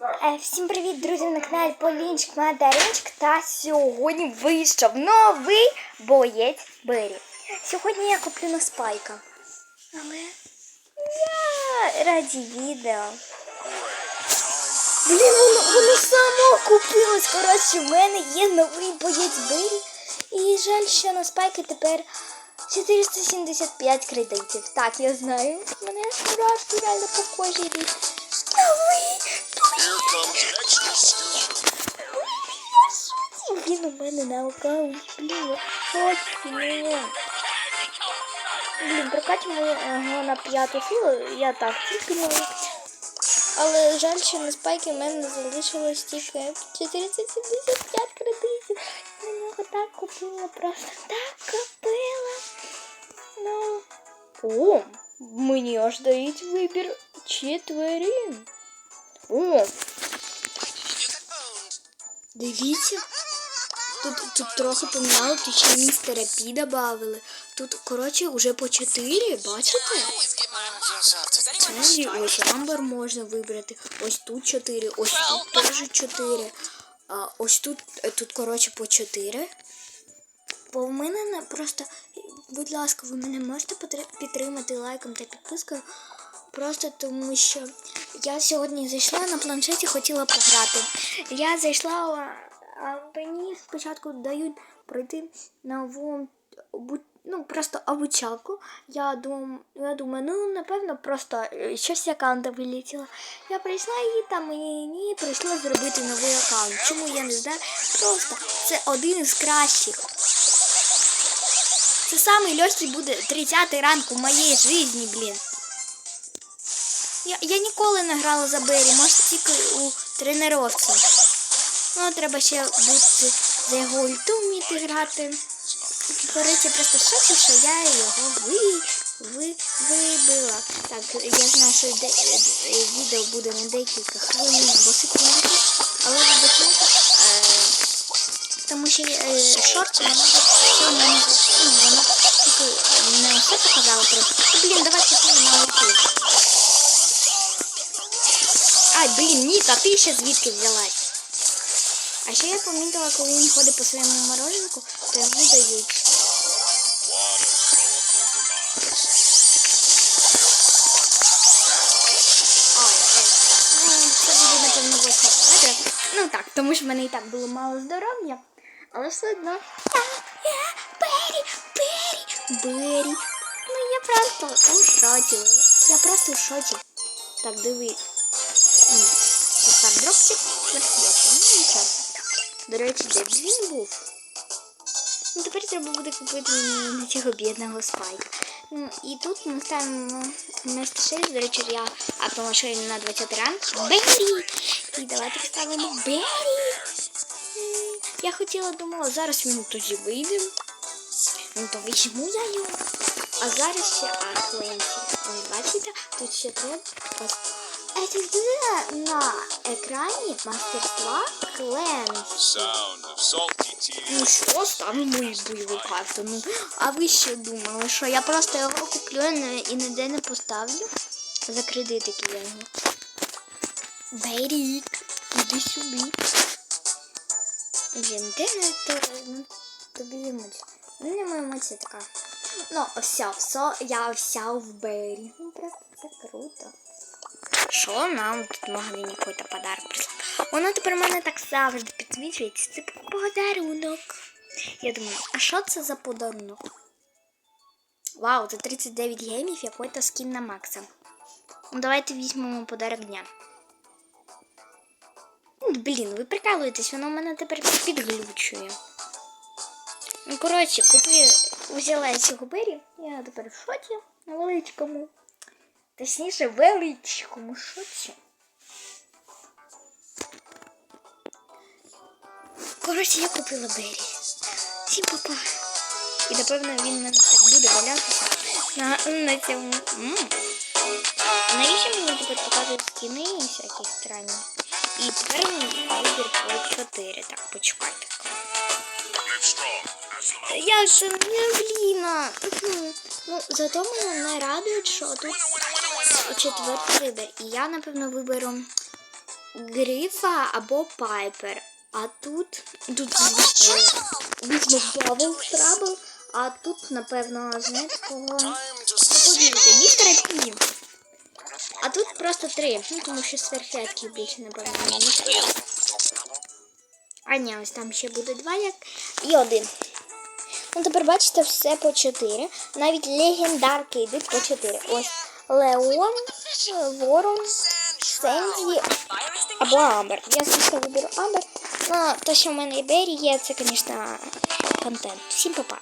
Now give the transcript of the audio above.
Е, Всім привіт, друзі, на каналі Полінчик Мадаринчик. Та сьогодні вийшов новий боєць Бері. Сьогодні я куплю на спайка. Але я раді відео. Блін, воно, воно само купилось. Коротше, в мене є новий боєць Бері. І жаль, що на спайки тепер 475 кредитів. Так, я знаю. Мене мурашки реально по кожі йдуть. Новий у мене на аккаунті, блін, хоч мене. Блін, прокачуємо його на п'яту силу, я так тільки. Але жаль, що на спайки в мене залишилось тільки 475 кредитів. На нього так купила, просто так купила. Ну. О, мені аж дають вибір четвері. О, Дивіться. Тут, тут трохи поміняли, тут ще містера Пі добавили. Тут, коротше, уже по 4, бачите? Сенді, ось амбер можна вибрати. Ось тут 4, ось тут теж 4. А, ось тут, е, тут, коротше, по 4. Бо в мене не просто, будь ласка, ви мене можете підтримати лайком та підпискою. Просто тому що я сьогодні зайшла на планшеті, хотіла пограти. Я зайшла, спочатку дають пройти нову ну, просто обучалку. Я думаю, я думаю, ну напевно, просто е, щось з аккаунта вилетіло. Я прийшла і там мені прийшло зробити новий аккаунт. Чому я не знаю? Просто це один із кращих. Це самий легкий буде 30 ранку в моїй житті, блін. Я, я ніколи не грала за Бері, може тільки у тренировці. Ну, треба ще бути за його ульту вміти грати. Коротше, просто шокі, що я його ви, ви, вибила. Так, я знаю, що де, е, відео буде на декілька хвилин або секунд, але вибачайте, е, тому що е, шорт, воно все в мене, ну, воно тільки не все показало просто. Блін, давай купимо на ульту. Ай, блін, Ніта, ти ще звідки взялась? А ще я помітила, коли він ходить по своєму мороженку, то йому дають. Е, це буде, напевно, восьма победа. Ну так, тому що в мене і так було мало здоров'я. Але все одно. Бері, Бері, Бері. Ну я просто у шоці. Я просто в шоці. Так, диви. Ось так, дропчик. Ну нічого. До речі, де б він був? Ну тепер треба буде купити на цього бідного спайка. Ну і тут ми ставимо вместо 6, до речі, я автомашину на 20 ранг. Бері! І давайте поставимо Бері. М, Я хотіла думала, зараз він тоді вийде. Ну то візьму я його. А зараз ще Акленсі. Ось бачите, тут ще треба ось. На екрані мастерства Кленс. Ну що, ставимо мою бойову карту. Ну, а ви що думали, що я просто його куплю і ніде не поставлю? За кредитики я його. Берік, іди сюди. Блін, де ну, тобі емоція? Ну, не моя емоція така. Ну, вся, все, я вся в Бері. Ну, просто це круто. Що нам тут магазині какой-то подарок прислав? Воно тепер мене так завжди підсвічується. Це подарунок. Я думаю, а що це за подарунок? Вау, це 39 геймів, який-то скін на Макса. Ну, давайте візьмемо подарок дня. Ну, Блін, ви прикалуєтесь, воно в мене тепер підглючує. Ну, коротше, купи, взяла цього бері, я тепер в шоці на величкому. Точніше, величкому шоці. Коротше, я купила Бері. Всім папа. І напевно він мене так буде валятися на, на цьому. М. Навіщо мені тепер показують скіни і всякі странні? І тепер вибір по 4. Так, почекайте. Я ж не бліна. Ну, зато мене не радують, що тут четвертий вибір. І я, напевно, виберу Грифа або Пайпер. А тут. Тут звісно, Бабл Трабл. А тут, напевно, знаєте кого? Time to містера Пі. А тут просто три. Ну, тому що сверхрядків більше, напевно, не треба. А ні, ось там ще буде два як. І один. Ну, тепер бачите, все по чотири. Навіть легендарки йдуть по чотири. Ось Леон, Ворон, Сенді або Амбер. Я, звісно, виберу Амбер. Ну, те, що в мене і Бері є, це, звісно, контент. Всім па-па.